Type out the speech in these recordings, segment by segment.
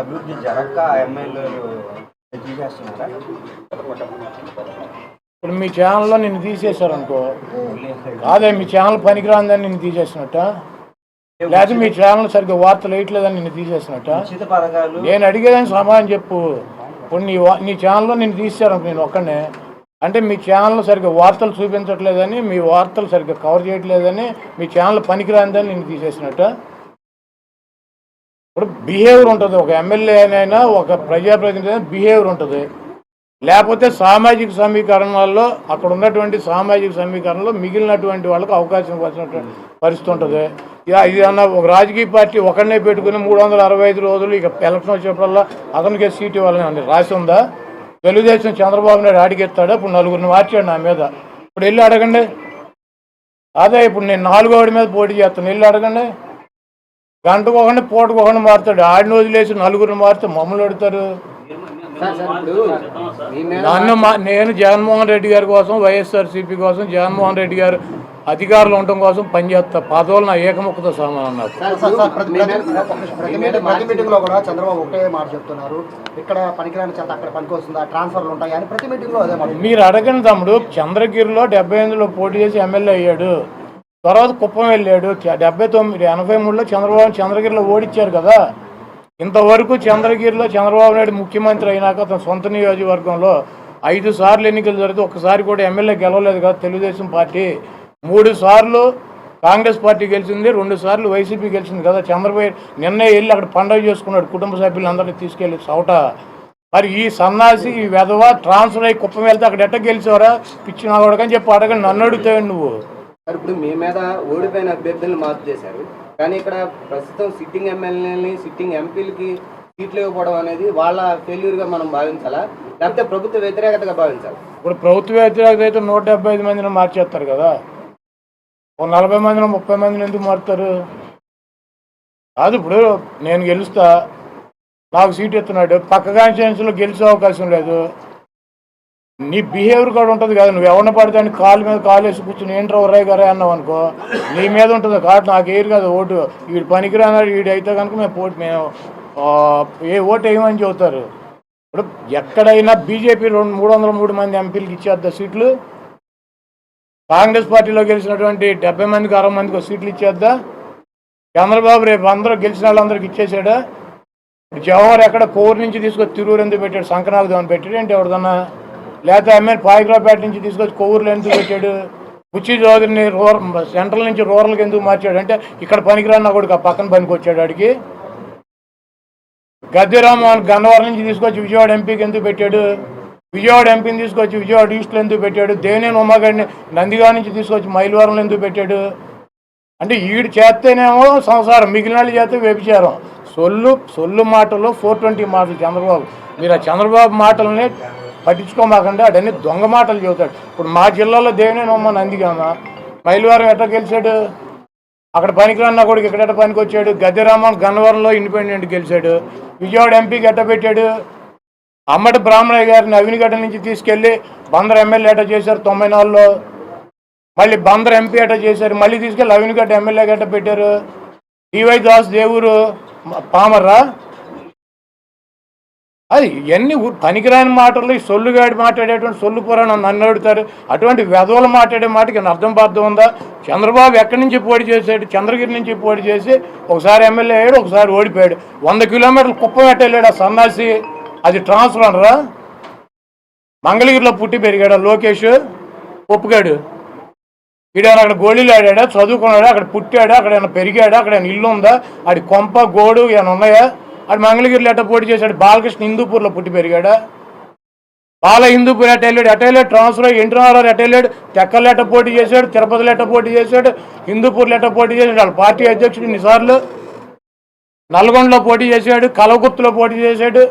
అభివృద్ధి జరగక ఎమ్మెల్యేలు తీసేస్తున్నారా? ఇప్పుడు మీ ఛానల్లో నిన్ను తీసేశారు అనుకో కాదే మీ ఛానల్ పనికిరాందని నిన్ను తీసేసినట్ట? లేదా మీ ఛానల్ సరిగ్గా వార్తలు వేయట్లేదని నిన్ను తీసేసినట్ట? నేను అడిగేదానికి సమాధానం చెప్పు. ఇప్పుడు నీ నీ ఛానల్లో నేను తీసాను నేను ఒక్కనే అంటే మీ ఛానల్లో సరిగ్గా వార్తలు చూపించట్లేదని మీ వార్తలు సరిగ్గా కవర్ చేయట్లేదని మీ ఛానల్ పనికిరాందని నేను తీసేసినట్ట? ఇప్పుడు బిహేవియర్ ఉంటుంది. ఒక ఎమ్మెల్యే అయినా ఒక ప్రజాప్రతినిధి అయినా బిహేవియర్ ఉంటుంది. లేకపోతే సామాజిక సమీకరణాల్లో అక్కడ ఉన్నటువంటి సామాజిక సమీకరణలో మిగిలినటువంటి వాళ్ళకి అవకాశం వచ్చినటువంటి పరిస్థితి ఉంటుంది. ఇక ఇది అన్న ఒక రాజకీయ పార్టీ ఒకరినే పెట్టుకుని మూడు వందల అరవై ఐదు రోజులు ఇక ఎలక్షన్ వచ్చేప్పుడల్లా అతనికే సీట్ ఇవ్వాలని రాసి ఉందా? తెలుగుదేశం చంద్రబాబు నాయుడు అడిగెత్తాడు ఇప్పుడు నలుగురిని మార్చాడు నా మీద. ఇప్పుడు వెళ్ళి అడగండి. అదే ఇప్పుడు నేను నాలుగో మీద పోటీ చేస్తాను. వెళ్ళి అడగండి. గంటకు ఒకటి పూటకు ఒకటి మారుతాడు. ఆడిని వదిలేసి నలుగురిని మారితే మమ్మల్ని అడుగుతారు. సార్ సార్ ఇప్పుడు మీ మీద నన్ను నేను జగన్మోహన్ రెడ్డి గారి కోసం వైఎస్ఆర్సీపీ కోసం జగన్మోహన్ రెడ్డి గారు అధికారులు ఉండటం కోసం పనిచేస్తా పదవులు నా ఏకముఖతో సమానం నాకు. ప్రతి మీటింగ్లో కూడా చంద్రబాబు ఒకటే మాట చెప్తున్నారు. ఇక్కడ పనికిరాని చెత్త అక్కడ పనికి వస్తుందా? ట్రాన్స్ఫర్లు ఉంటాయి? అని ప్రతి మీటింగ్లో అదే మాట మీరు అడగండి తమ్ముడు. చంద్రగిరిలో డెబ్బై ఎనిమిదిలో పోటీ చేసి ఎమ్మెల్యే అయ్యాడు. తర్వాత కుప్పం వెళ్ళాడు. డెబ్బై తొమ్మిది ఎనభై మూడులో చంద్రబాబు చంద్రగిరిలో ఓడిచ్చారు కదా. ఇంతవరకు చంద్రగిరిలో చంద్రబాబు నాయుడు ముఖ్యమంత్రి అయినాక తన సొంత నియోజకవర్గంలో ఐదు సార్లు ఎన్నికలు జరిగితే ఒక్కసారి కూడా ఎమ్మెల్యే గెలవలేదు కదా తెలుగుదేశం పార్టీ. మూడు సార్లు కాంగ్రెస్ పార్టీ గెలిచింది రెండు సార్లు వైసీపీ గెలిచింది కదా. చంద్రబాబు నిన్నే వెళ్ళి అక్కడ పండగ చేసుకున్నాడు కుటుంబ సభ్యులందరినీ తీసుకెళ్ళి చౌట. మరి ఈ సన్నాసి ఈ వెధవ ట్రాన్స్ఫర్ అయ్యి కుప్పం వెళ్తే అక్కడ ఎట్ట గెలిచావరా? పిచ్చి నా చెప్పి అడగండి. నన్ను అడుగుతావు నువ్వు? ఇప్పుడు మీ మీద ఓడిపోయిన అభ్యర్థులను మార్పు చేశారు. కానీ ఇక్కడ ప్రస్తుతం సిట్టింగ్ ఎమ్మెల్యేలని సిట్టింగ్ ఎంపీలకి సీట్లు ఇవ్వకపోవడం అనేది వాళ్ళ ఫెయిల్యూర్గా మనం భావించాలా? లేకపోతే ప్రభుత్వ వ్యతిరేకతగా భావించాలి? ఇప్పుడు ప్రభుత్వ వ్యతిరేకత అయితే నూట డెబ్బై ఐదు మందిని మార్చేస్తారు కదా. ఓ నలభై మందిని ముప్పై మందిని ఎందుకు మారుతారు? కాదు ఇప్పుడు నేను గెలుస్తా. నాకు సీట్ ఎత్తున్నాడు పక్క కాన్స్టిట్యున్సీలో గెలిచే అవకాశం లేదు. నీ బిహేవియర్ కూడా ఉంటుంది కదా నువ్వు ఎవరిని పడితే అని కాలు మీద కాలు వేసి కూర్చుని ఏంట్రా ఒర్రాయి గారే అన్నావు అనుకో నీ మీద ఉంటుంది కాబట్టి నాకు ఏరు కదా ఓటు వీడు పనికిరానాడు వీడు అయితే కనుక మేము పోటీ మేము ఏ ఓటు వేయమని చెబుతారు. ఇప్పుడు ఎక్కడైనా బీజేపీ రెండు మూడు వందల మూడు మంది ఎంపీలకు ఇచ్చేద్దా సీట్లు? కాంగ్రెస్ పార్టీలో గెలిచినటువంటి డెబ్బై మందికి అరవై మందికి సీట్లు ఇచ్చేద్దా? చంద్రబాబు రేపు అందరూ గెలిచిన వాళ్ళందరికి ఇచ్చేసాడా? జవహర్ ఎక్కడ కోరు నుంచి తీసుకొని తిరువురు ఎందుకు పెట్టాడు? సంకనాథం అని పెట్టాడు ఏంటి ఎవరిదన్నా? లేకపోతే ఎమ్మెల్యే పాయకరావుపేట నుంచి తీసుకొచ్చి కొవ్వూరులో ఎందుకు పెట్టాడు. బుచ్చి చౌదరిని రూరల్ సెంట్రల్ నుంచి రూరల్కి ఎందుకు మార్చాడు? అంటే ఇక్కడ పనికిరాన్న కొడుకు ఆ పక్కన పనికి వచ్చాడు ఆడికి. గద్దెరామ్మోహన్ గన్నవరం నుంచి తీసుకొచ్చి విజయవాడ ఎంపీకి ఎందుకు పెట్టాడు? విజయవాడ ఎంపీని తీసుకొచ్చి విజయవాడ ఈస్ట్లో ఎందుకు పెట్టాడు? దేవినేని ఉమాగడిని నందిగా నుంచి తీసుకొచ్చి మైలవరంలో ఎందుకు పెట్టాడు? అంటే ఈడు చేస్తేనేమో సంసారం మిగిలిన వాళ్ళు చేస్తే వ్యభిచారం. సొల్లు సొల్లు మాటలు ఫోర్ ట్వంటీ మాటలు చంద్రబాబు. మీరు ఆ చంద్రబాబు మాటలని పట్టించుకోమాకండి అడన్నీ దొంగ మాటలు చెబుతాడు. ఇప్పుడు మా జిల్లాలో దేవునే ఉమ్మ నందిగామ? మైలవరం ఎట్లా గెలిచాడు? అక్కడ పనికిరన్నా కొడుకు ఇక్కడ పనికి వచ్చాడు గద్దెరామన్ గన్నవరంలో ఇండిపెండెంట్ గెలిచాడు. విజయవాడ ఎంపీకి ఎట్ట పెట్టాడు. అమ్మటి బ్రాహ్మణయ్య గారిని అవినిగడ్డ నుంచి తీసుకెళ్ళి బందర్ ఎమ్మెల్యే ఎట చేశారు? తొంభై నాలుగులో. మళ్ళీ బందర్ ఎంపీ ఎట చేశారు? మళ్ళీ తీసుకెళ్ళి అవినిగడ్డ ఎమ్మెల్యే గట్ట పెట్టారు. డివై దాస్ దేవురు పామర్రా? అది ఇవన్నీ పనికిరాని మాటలు ఈ సొల్లుగాడి మాట్లాడేటువంటి సొల్లు పురాణం నన్ను అడుగుతారు. అటువంటి వెధవలు మాట్లాడే మాటకి అర్థం బాధ్యం ఉందా? చంద్రబాబు ఎక్కడి నుంచి పోటీ చేశాడు? చంద్రగిరి నుంచి పోటీ చేసి ఒకసారి ఎమ్మెల్యే అయ్యాడు ఒకసారి ఓడిపోయాడు. వంద కిలోమీటర్లు కుప్పం పెట్టలేడు ఆ సన్నాసి. అది ట్రాన్స్ఫర్ అనరా? మంగళగిరిలో పుట్టి పెరిగాడు లోకేష్. ఒప్పుగాడు వీడైనా అక్కడ గోళీలు ఆడాడా? చదువుకున్నాడా? అక్కడ పుట్టాడా? అక్కడ ఏమైనా పెరిగాడా? అక్కడ ఏమైనా ఇల్లు ఉందా? ఆడి కొంప గోడు ఏమైనా ఉన్నాయా? వాడు మంగళగిరిలో ఎట్ట పోటీ చేశాడు? బాలకృష్ణ హిందూపూర్లో పుట్టి పెరిగాడా? బాల హిందూపూర్ ఎట్ట వెళ్ళాడు? ఎట్ట వెళ్ళాడు? ట్రాన్స్ఫర్ అయ్యి ఎన్టీ ఎట్ట వెళ్ళాడు? తెక్కలు ఎట్ట పోటీ చేశాడు? తిరుపతిలో ఎట్ట పోటీ చేశాడు? హిందూపూర్లో ఎట్ట పోటీ చేశాడు? వాళ్ళ పార్టీ అధ్యక్షుడు ఇన్నిసార్లు నల్గొండలో పోటీ చేశాడు కలవకుర్తిలో పోటీ చేశాడు.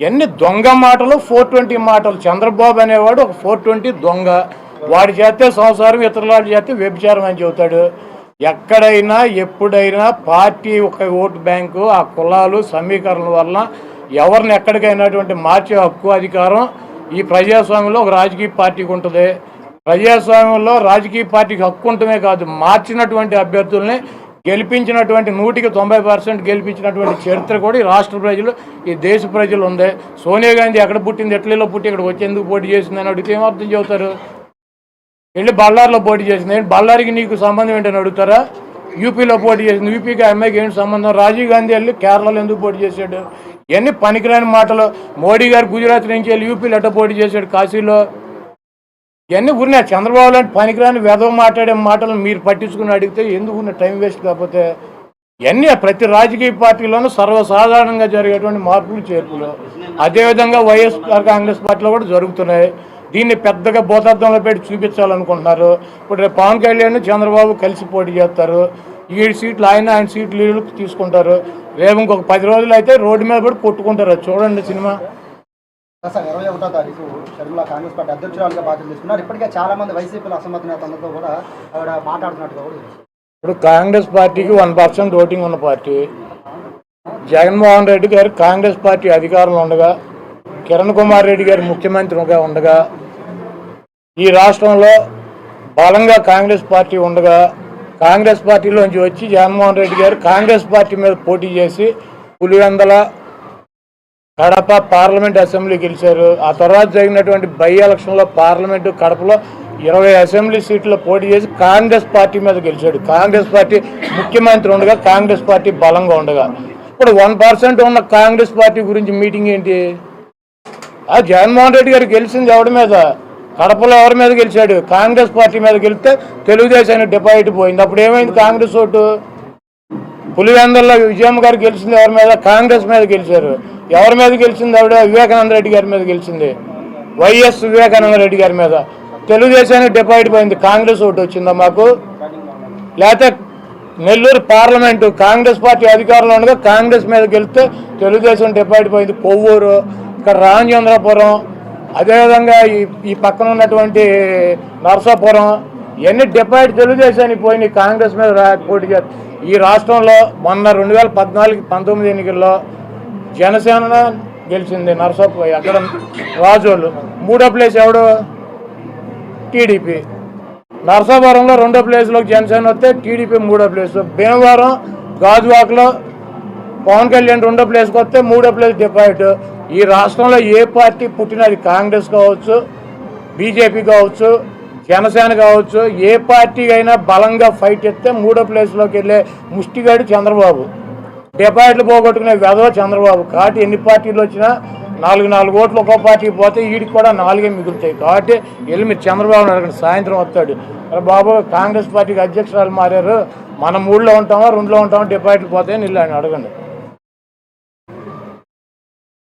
ఎన్ని దొంగ మాటలు? ఫోర్ ట్వంటీ మాటలు. చంద్రబాబు అనేవాడు ఒక ఫోర్ ట్వంటీ దొంగ. వాడి చేస్తే సంసారం ఇతరుల చేస్తే వ్యభిచారం అని చెబుతాడు. ఎక్కడైనా ఎప్పుడైనా పార్టీ ఒక ఓటు బ్యాంకు ఆ కులాలు సమీకరణ వలన ఎవరిని ఎక్కడికైనాటువంటి మార్చే హక్కు అధికారం ఈ ప్రజాస్వామ్యంలో ఒక రాజకీయ పార్టీకి ఉంటుంది. ప్రజాస్వామ్యంలో రాజకీయ పార్టీకి హక్కు ఉండటమే కాదు మార్చినటువంటి అభ్యర్థుల్ని గెలిపించినటువంటి నూటికి తొంభై పర్సెంట్ గెలిపించినటువంటి చరిత్ర కూడా ఈ రాష్ట్ర ప్రజలు ఈ దేశ ప్రజలు ఉంది. సోనియా గాంధీ ఎక్కడ పుట్టింది ఎట్లలో పుట్టి ఇక్కడ వచ్చేందుకు పోటీ చేసిందని అడిగితే ఏమర్థం అర్థం చెబుతారు? వెళ్ళి బళ్ళార్లో పోటీ చేసింది? ఏంటి బళ్ళారికి నీకు సంబంధం ఏంటని అడుగుతారా? యూపీలో పోటీ చేసింది. యూపీకి అమ్మాయికి ఏంటి సంబంధం? రాజీవ్ గాంధీ వెళ్ళి కేరళలో ఎందుకు పోటీ చేశాడు? ఇవన్నీ పనికిరాని మాటలు. మోడీ గారు గుజరాత్ నుంచి వెళ్ళి యూపీలో ఎట్ట పోటీ చేశాడు కాశీలో. ఇవన్నీ ఉన్నాయి చంద్రబాబు లాంటి పనికిరాని వెధవ మాట్లాడే మాటలు మీరు పట్టించుకుని అడిగితే ఎందుకు ఉన్న టైం వేస్ట్ కాకపోతే? ఇవన్నీ ప్రతి రాజకీయ పార్టీలోనూ సర్వసాధారణంగా జరిగేటువంటి మార్పులు చేర్పులు. అదేవిధంగా వైఎస్ఆర్ కాంగ్రెస్ పార్టీలో కూడా జరుగుతున్నాయి. దీన్ని పెద్దగా భూతార్థంలో పెట్టి చూపించాలనుకుంటున్నారు. ఇప్పుడు రేపు పవన్ కళ్యాణ్ చంద్రబాబు కలిసి పోటీ చేస్తారు. ఏడు సీట్లు ఆయన ఆయన సీట్లు వీళ్ళు తీసుకుంటారు. రేపు ఇంకొక పది రోజులు అయితే రోడ్డు మీద పడి కొట్టుకుంటారు. చూడండి సినిమా. ఇరవై ఒకటో తారీఖు షర్మిల కాంగ్రెస్ పార్టీ అధ్యక్షురాలుగా బాధ్యత తీసుకున్నారు. ఇప్పటికే చాలా మంది వైసీపీలో అసమ్మతి నేతలతో కూడా ఆవిడ మాట్లాడుతున్నట్టుగా కూడా. ఇప్పుడు కాంగ్రెస్ పార్టీకి వన్ పర్సెంట్ ఓటింగ్ ఉన్న పార్టీ. జగన్మోహన్ రెడ్డి గారు కాంగ్రెస్ పార్టీ అధికారంలో ఉండగా కిరణ్ కుమార్ రెడ్డి గారు ముఖ్యమంత్రిగా ఉండగా ఈ రాష్ట్రంలో బలంగా కాంగ్రెస్ పార్టీ ఉండగా కాంగ్రెస్ పార్టీలోంచి వచ్చి జగన్మోహన్ రెడ్డి గారు కాంగ్రెస్ పార్టీ మీద పోటీ చేసి పులివెందల కడప పార్లమెంట్ అసెంబ్లీ గెలిచారు. ఆ తర్వాత జరిగినటువంటి బై ఎలక్షన్లో పార్లమెంటు కడపలో ఇరవై అసెంబ్లీ సీట్లో పోటీ చేసి కాంగ్రెస్ పార్టీ మీద గెలిచాడు. కాంగ్రెస్ పార్టీ ముఖ్యమంత్రి ఉండగా కాంగ్రెస్ పార్టీ బలంగా ఉండగా. ఇప్పుడు వన్ పర్సెంట్ ఉన్న కాంగ్రెస్ పార్టీ గురించి మీటింగ్ ఏంటి? ఆ జగన్మోహన్ రెడ్డి గారు గెలిచింది ఎవడి మీద? కడపలో ఎవరి మీద గెలిచాడు? కాంగ్రెస్ పార్టీ మీద గెలిస్తే తెలుగుదేశానికి డిపాజిట్ పోయింది. అప్పుడు ఏమైంది కాంగ్రెస్ ఓటు? పులివెందుల్లో విజయమ్మ గారు గెలిచింది ఎవరి మీద? కాంగ్రెస్ మీద గెలిచారు. ఎవరి మీద గెలిచింది ఆవిడ? వివేకానంద రెడ్డి గారి మీద గెలిచింది. వైఎస్ వివేకానంద రెడ్డి గారి మీద. తెలుగుదేశానికి డిపాజిట్ పోయింది. కాంగ్రెస్ ఓటు వచ్చిందా మాకు? లేకపోతే నెల్లూరు పార్లమెంటు కాంగ్రెస్ పార్టీ అధికారంలో ఉండగా కాంగ్రెస్ మీద గెలిస్తే తెలుగుదేశం డిపాజిట్ పోయింది. కొవ్వూరు ఇక్కడ రామచంద్రపురం అదేవిధంగా ఈ ఈ పక్కన ఉన్నటువంటి నరసాపురం ఇవన్నీ డిపాయిట్ తెలుగుదేశానికి పోయినాయి కాంగ్రెస్ మీద పోటీ ఈ రాష్ట్రంలో మొన్న రెండు వేల పద్నాలుగు పంతొమ్మిది ఎన్నికల్లో జనసేన గెలిచింది నరసాపురం అక్కడ రాజోళ్ళు. మూడో ప్లేస్ ఎవడు? టీడీపీ. నరసాపురంలో రెండో ప్లేస్లోకి జనసేన వస్తే టీడీపీ మూడో ప్లేస్. భీమవరం గాజువాకలో పవన్ కళ్యాణ్ రెండో ప్లేస్కి వస్తే మూడో ప్లేస్ డిపాయిట్. ఈ రాష్ట్రంలో ఏ పార్టీ పుట్టినది కాంగ్రెస్ కావచ్చు బీజేపీ కావచ్చు జనసేన కావచ్చు ఏ పార్టీ అయినా బలంగా ఫైట్ ఎత్తే మూడో ప్లేస్లోకి వెళ్ళే ముష్టిగాడు చంద్రబాబు. డిపాజిట్లు పోగొట్టుకునే వెధవ చంద్రబాబు. కాబట్టి ఎన్ని పార్టీలు వచ్చినా నాలుగు నాలుగు ఓట్లు ఒక్కో పార్టీకి పోతే వీడికి కూడా నాలుగే మిగులుతాయి. కాబట్టి వెళ్ళి మీరు చంద్రబాబు అడగండి. సాయంత్రం వస్తాడు. అరే బాబు కాంగ్రెస్ పార్టీకి అధ్యక్షురాలు మారారు. మనం మూడులో ఉంటామా రెండులో ఉంటామా డిపాజిట్లు పోతాయని వెళ్ళి ఆయన అడగండి.